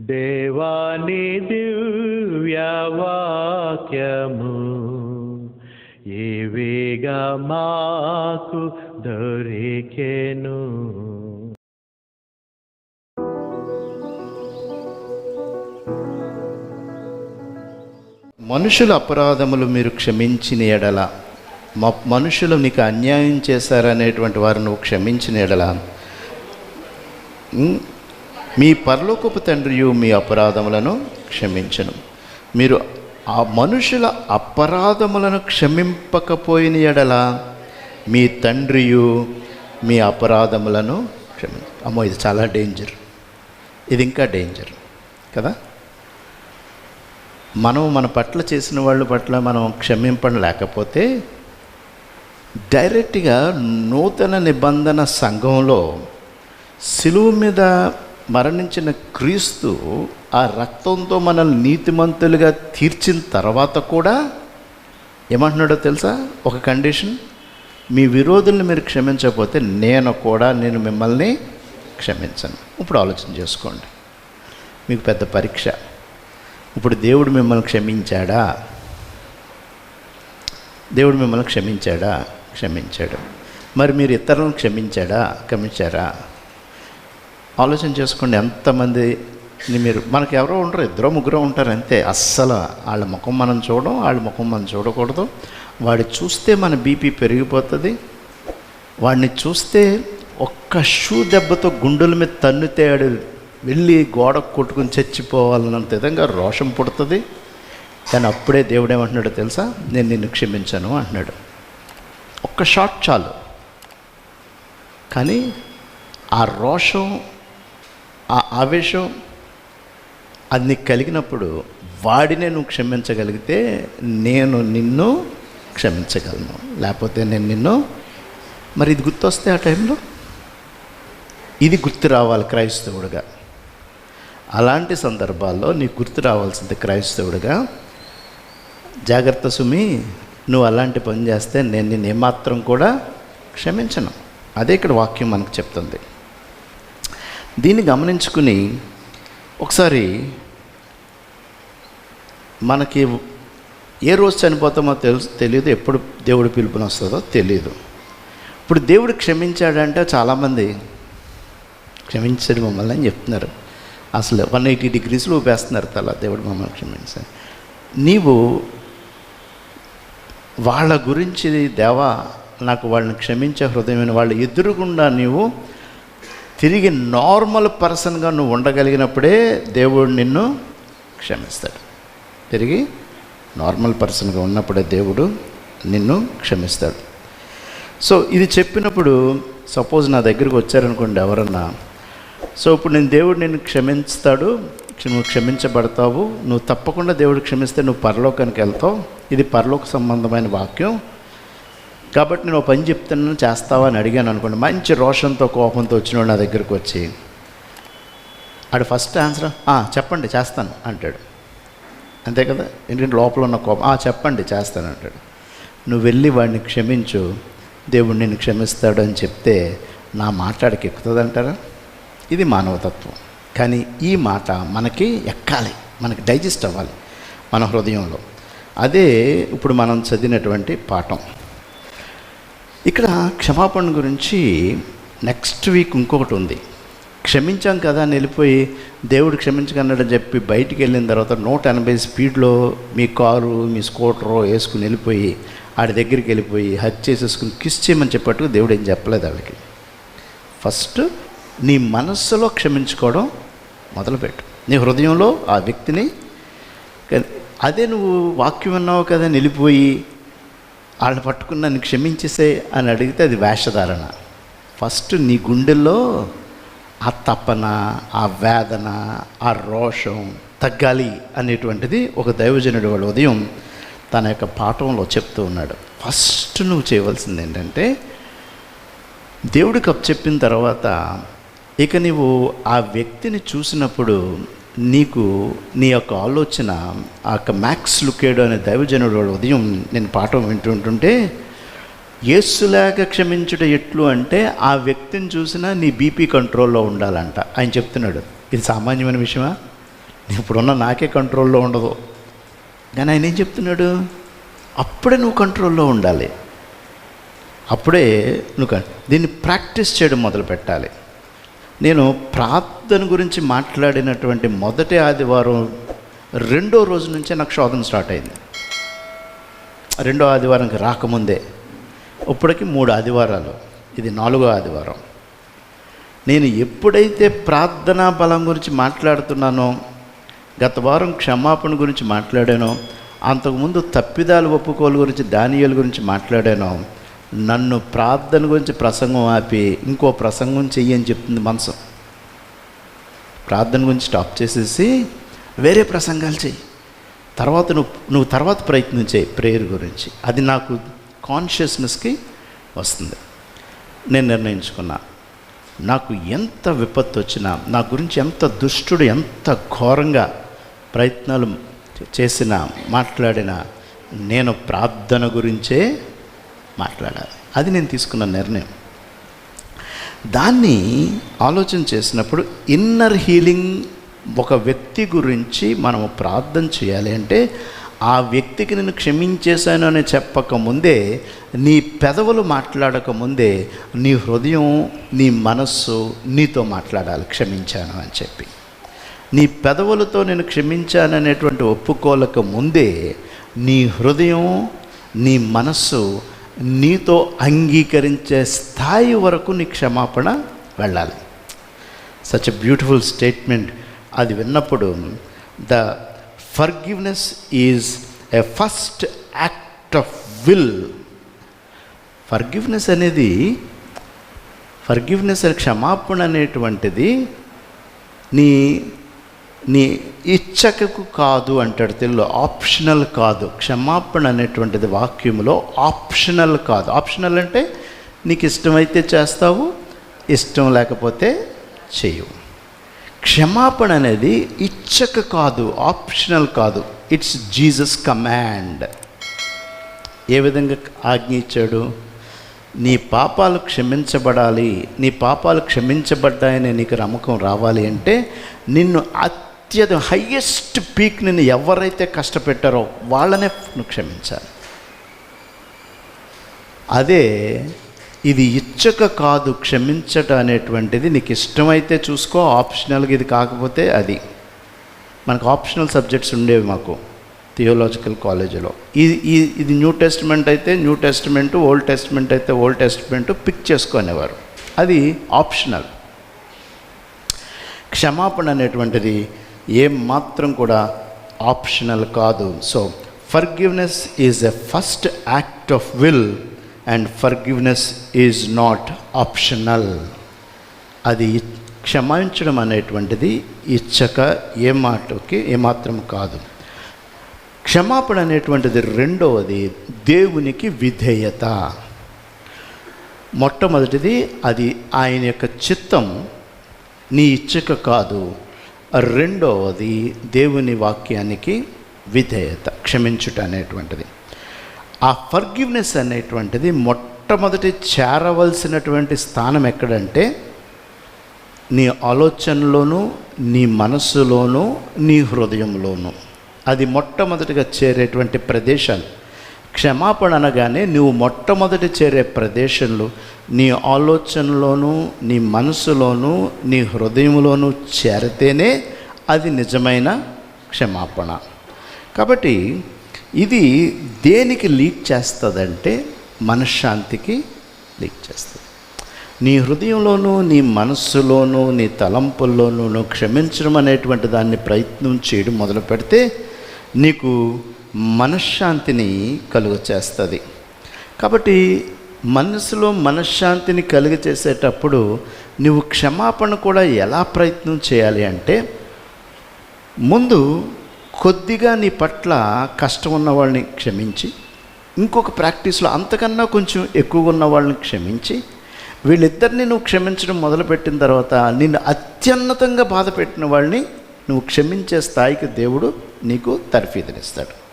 దేవాని దివ్యవాక్యము ఏవేగా మాకు దొరికెను. మనుషుల అపరాధములు మీరు క్షమించిన ఎడల మ మనుషులు నీకు అన్యాయం చేశారనేటువంటి వారు నువ్వు క్షమించిన ఎడల. మీ పరలోకపు తండ్రియు మీ అపరాధములను క్షమించను. మీరు ఆ మనుషుల అపరాధములను క్షమింపకపోయిన ఎడల మీ తండ్రియు మీ అపరాధములను క్షమి అమ్మో ఇది చాలా డేంజర్ ఇది ఇంకా డేంజర్ కదా? మనం మన పట్ల చేసిన వాళ్ళ పట్ల మనం క్షమింపడం లేకపోతే డైరెక్ట్గా నూతన నిబంధన సంఘంలో సిలువు మీద మరణించిన క్రీస్తు ఆ రక్తంతో మనల్ని నీతిమంతులుగా తీర్చిన తర్వాత కూడా ఏమంటున్నాడో తెలుసా? ఒక కండిషన్. మీ విరోధుల్ని మీరు క్షమించకపోతే నేను కూడా నేను మిమ్మల్ని క్షమించను. ఇప్పుడు ఆలోచన చేసుకోండి. మీకు పెద్ద పరీక్ష. ఇప్పుడు దేవుడు మిమ్మల్ని క్షమించాడా? దేవుడు మిమ్మల్ని క్షమించాడా? క్షమించాడు. మరి మీరు ఇతరులను క్షమించాడా? క్షమించారా? ఆలోచన చేసుకోండి ఎంతమంది మీరు మనకి ఎవరో ఉండరు ఇద్దరు ముగ్గురు ఉంటారు అంతే. అస్సలు వాళ్ళ ముఖం మనం చూడడం వాళ్ళ ముఖం మనం చూడకూడదు. వాడు చూస్తే మన బీపీ పెరిగిపోతుంది. వాడిని చూస్తే ఒక్క షూ దెబ్బతో గుండెల మీద తన్నుతేడు వెళ్ళి గోడ కొట్టుకుని చచ్చిపోవాలన్నంత విధంగా రోషం పుడుతుంది. కానీ అప్పుడే దేవుడు తెలుసా? నేను నిన్ను క్షమించాను అంటున్నాడు. ఒక్క షాట్ చాలు. కానీ ఆ రోషం ఆ ఆవేశం అది నీకు కలిగినప్పుడు వాడినే నువ్వు క్షమించగలిగితే నేను నిన్ను క్షమించగలను. లేకపోతే నేను నిన్ను మరి ఇది గుర్తొస్తే ఆ టైంలో? ఇది గుర్తు రావాలి క్రైస్తవుడిగా. అలాంటి సందర్భాల్లో నీకు గుర్తు రావాల్సింది క్రైస్తవుడిగా జాగ్రత్త సుమి నువ్వు అలాంటి పని చేస్తే నేను నిన్ను ఏమాత్రం కూడా క్షమించను. అదే ఇక్కడ వాక్యం మనకు చెప్తుంది. దీన్ని గమనించుకుని ఒకసారి మనకి ఏ రోజు చనిపోతామో తెలుసు తెలియదు ఎప్పుడు దేవుడు పిలుపుని వస్తుందో తెలియదు ఇప్పుడు దేవుడు క్షమించాడంటే చాలామంది క్షమించాడు మమ్మల్ని అని చెప్తున్నారు. అసలు వన్ ఎయిటీ డిగ్రీస్లో ఊపేస్తున్నారు తల దేవుడు మమ్మల్ని క్షమించాడు నీవు వాళ్ళ గురించి దేవా నాకు వాళ్ళని క్షమించే హృదయమైన వాళ్ళ ఎదురుగుండా నీవు తిరిగి నార్మల్ పర్సన్గా నువ్వు ఉండగలిగినప్పుడే దేవుడు నిన్ను క్షమిస్తాడు. తిరిగి నార్మల్ పర్సన్గా ఉన్నప్పుడే దేవుడు నిన్ను క్షమిస్తాడు. సో ఇది చెప్పినప్పుడు సపోజ్ నా దగ్గరికి వచ్చారనుకోండి ఎవరన్నా. సో ఇప్పుడు నేను దేవుడు నిన్ను క్షమిస్తాడు నువ్వు క్షమించబడతావు నువ్వు తప్పకుండా దేవుడు క్షమిస్తే నువ్వు పరలోకానికి వెళ్తావు. ఇది పరలోక సంబంధమైన వాక్యం. కాబట్టి నేను పని చెప్తున్నాను చేస్తావా అని అడిగాను అనుకోండి. మంచి రోషంతో కోపంతో వచ్చినోడు నా దగ్గరకు వచ్చి ఆడు ఫస్ట్ ఆన్సర్ చెప్పండి చేస్తాను అంటాడు. అంతే కదా? ఏంటంటే లోపల ఉన్న కోపం "ఆ, చెప్పండి చేస్తాను అంటాడు. నువ్వు వెళ్ళి వాడిని క్షమించు దేవుడు నిన్ను క్షమిస్తాడు అని చెప్తే నా మాట్లాడికి ఎక్కుతుందంటారా? ఇది మానవతత్వం. కానీ ఈ మాట మనకి ఎక్కాలి మనకి డైజెస్ట్ అవ్వాలి మన హృదయంలో. అదే ఇప్పుడు మనం చదివినటువంటి పాఠం. ఇక్కడ క్షమాపణ గురించి నెక్స్ట్ వీక్ ఇంకొకటి ఉంది. క్షమించాం కదా అని వెళ్ళిపోయి దేవుడు క్షమించగలడని చెప్పి బయటికి వెళ్ళిన తర్వాత నూట ఎనభై స్పీడ్లో మీ కారు మీ స్కూటరో వేసుకుని వెళ్ళిపోయి ఆడి దగ్గరికి వెళ్ళిపోయి హత్య చేసేసుకుని కిస్ చేయమని చెప్పట్టుగా దేవుడు ఏం చెప్పలేదు వాళ్ళకి ఫస్ట్ నీ మనస్సులో క్షమించుకోవడం మొదలుపెట్టు. నీ హృదయంలో ఆ వ్యక్తిని అదే నువ్వు వాక్యం అన్నావు కదా నిలిపోయి వాళ్ళు పట్టుకుని నన్ను క్షమించేసే అని అడిగితే అది వేషధారణ. ఫస్ట్ నీ గుండెల్లో ఆ తపన ఆ వేదన ఆ రోషం తగ్గాలి అనేటువంటిది ఒక దైవజనుడు వాడు ఉదయం తన యొక్క పాఠంలో చెప్తూ ఉన్నాడు. ఫస్ట్ నువ్వు చేయవలసింది ఏంటంటే దేవుడికి చెప్పిన తర్వాత ఇక నీవు ఆ వ్యక్తిని చూసినప్పుడు నీకు నీ యొక్క ఆలోచన ఆ యొక్క మ్యాక్స్ లుకేడు అనే దైవజనుడు ఉదయం నేను పాఠం వింటుంటుంటే యేసులాగా క్షమించుట ఎట్లు అంటే ఆ వ్యక్తిని చూసినా నీ బీపీ కంట్రోల్లో ఉండాలంట. ఆయన చెప్తున్నాడు. ఇది సామాన్యమైన విషయమా? ఇప్పుడున్న నాకే కంట్రోల్లో ఉండదు. కానీ ఆయన ఏం చెప్తున్నాడు? అప్పుడే నువ్వు కంట్రోల్లో ఉండాలి. అప్పుడే నువ్వు దీన్ని ప్రాక్టీస్ చేయడం మొదలు పెట్టాలి నేను ప్రార్థన గురించి మాట్లాడినటువంటి మొదటి ఆదివారం రెండో రోజు నుంచే నాకు శోధన స్టార్ట్ అయింది. రెండో ఆదివారంకి రాకముందే. ఇప్పటికి మూడు ఆదివారాలు. ఇది నాలుగో ఆదివారం. నేను ఎప్పుడైతే ప్రార్థనా బలం గురించి మాట్లాడుతున్నానో గత వారం క్షమాపణ గురించి మాట్లాడానో అంతకుముందు తప్పిదాలు ఒప్పుకోలు గురించి దానియాల గురించి మాట్లాడానో నన్ను ప్రార్థన గురించి ప్రసంగం ఆపి ఇంకో ప్రసంగం చెయ్యి అని చెప్తుంది మనసు. ప్రార్థన గురించి స్టాప్ చేసేసి వేరే ప్రసంగాలు చెయ్యి. తర్వాత నువ్వు నువ్వు తర్వాత ప్రయత్నం చేయి ప్రేయర్ గురించి. అది నాకు కాన్షియస్నెస్కి వస్తుంది. నేను నిర్ణయించుకున్నా. నాకు ఎంత విపత్తు వచ్చినా నా గురించి ఎంత దుష్టుడు ఎంత ఘోరంగా ప్రయత్నాలు చేసినా మాట్లాడినా నేను ప్రార్థన గురించే మాట్లాడాలి. అది నేను తీసుకున్న నిర్ణయం. దాన్ని ఆలోచన చేసినప్పుడు ఇన్నర్ హీలింగ్ ఒక వ్యక్తి గురించి మనము ప్రార్థన చేయాలి అంటే ఆ వ్యక్తికి నేను క్షమించేశాను అని చెప్పక ముందే నీ పెదవులు మాట్లాడక ముందే నీ హృదయం నీ మనస్సు నీతో మాట్లాడాలి క్షమించాను అని చెప్పి. నీ పెదవులతో నేను క్షమించాను అనేటువంటి ముందే నీ హృదయం నీ మనస్సు నీతో అంగీకరించే స్థాయి వరకు నీ క్షమాపణ వెళ్ళాలి. సచ్ ఎ బ్యూటిఫుల్ స్టేట్మెంట్ అది విన్నప్పుడు the forgiveness is a first act of will. Forgiveness అనేది ఫర్గివ్నెస్ క్షమాపణ అనేటువంటిది నీ నీ ఇచ్చకకు కాదు అంటాడు తెలుగులో ఆప్షనల్ కాదు. క్షమాపణ అనేటువంటిది వాక్యంలో ఆప్షనల్ కాదు. ఆప్షనల్ అంటే నీకు ఇష్టమైతే చేస్తావు ఇష్టం లేకపోతే చేయవు. క్షమాపణ అనేది ఇచ్చక కాదు ఆప్షనల్ కాదు. ఇట్స్ జీసస్ కమాండ్ ఏ విధంగా ఆజ్ఞ ఇచ్చాడు? నీ పాపాలు క్షమించబడాలి నీ పాపాలు క్షమించబడ్డాయని నీకు నమ్మకం రావాలి అంటే నిన్ను అత్యధ హయ్యెస్ట్ పీక్ నిన్ను ఎవరైతే కష్టపెట్టారో వాళ్ళనే క్షమించాలి. అదే ఇది ఇచ్చక కాదు క్షమించట అనేటువంటిది నీకు ఇష్టమైతే చూసుకో ఆప్షనల్గా ఇది కాకపోతే అది. మనకు ఆప్షనల్ సబ్జెక్ట్స్ ఉండేవి మాకు థియోలాజికల్ కాలేజీలో ఇది ఇది న్యూ టెస్ట్మెంట్ అయితే న్యూ టెస్ట్మెంట్ ఓల్డ్ టెస్ట్మెంట్ అయితే ఓల్డ్ టెస్ట్మెంట్ పిక్ చేసుకునేవారు అది ఆప్షనల్ క్షమాపణ అనేటువంటిది ఏం మాత్రం కూడా ఆప్షనల్ కాదు. So forgiveness is a first act of will and forgiveness is not optional అది క్షమించడం అనేటువంటిది ఇచ్చక ఏ మాటకి ఏమాత్రం కాదు. క్షమాపణ అనేటువంటిది రెండవది దేవునికి విధేయత. మొట్టమొదటిది అది ఆయన యొక్క చిత్తం నీ ఇచ్చక కాదు. రెండవది దేవుని వాక్యానికి విధేయత క్షమించుట అనేటువంటిది. ఆ ఫర్గివ్నెస్ అనేటువంటిది మొట్టమొదటి చేరవలసినటువంటి స్థానం ఎక్కడంటే నీ ఆలోచనలోనూ నీ మనస్సులోనూ నీ హృదయంలోనూ. అది మొట్టమొదటిగా చేరేటువంటి ప్రదేశాలు. క్షమాపణ అనగానే నువ్వు మొట్టమొదటి చేరే ప్రదేశంలో నీ ఆలోచనలోనూ నీ మనసులోనూ నీ హృదయంలోనూ చేరితేనే అది నిజమైన క్షమాపణ. కాబట్టి ఇది దేనికి లీడ్ చేస్తుందంటే మనశ్శాంతికి లీడ్ చేస్తుంది. నీ హృదయంలోనూ నీ మనస్సులోనూ నీ తలంపుల్లోనూ క్షమించడం అనేటువంటి దాన్ని ప్రయత్నం చేయడం మొదలు పెడితే నీకు మనశ్శాంతిని కలుగ చేస్తుంది కాబట్టి మనసులో మనశ్శాంతిని కలుగ చేసేటప్పుడు నువ్వు క్షమాపణ కూడా ఎలా ప్రయత్నం చేయాలి అంటే ముందు కొద్దిగా నీ పట్ల కష్టం ఉన్న వాళ్ళని క్షమించి ఇంకొక ప్రాక్టీస్లో అంతకన్నా కొంచెం ఎక్కువగా ఉన్న వాళ్ళని క్షమించి వీళ్ళిద్దరిని నువ్వు క్షమించడం మొదలుపెట్టిన తర్వాత నిన్ను అత్యున్నతంగా బాధ పెట్టిన వాళ్ళని నువ్వు క్షమించే స్థాయికి దేవుడు నీకు తర్ఫీదునిస్తాడు.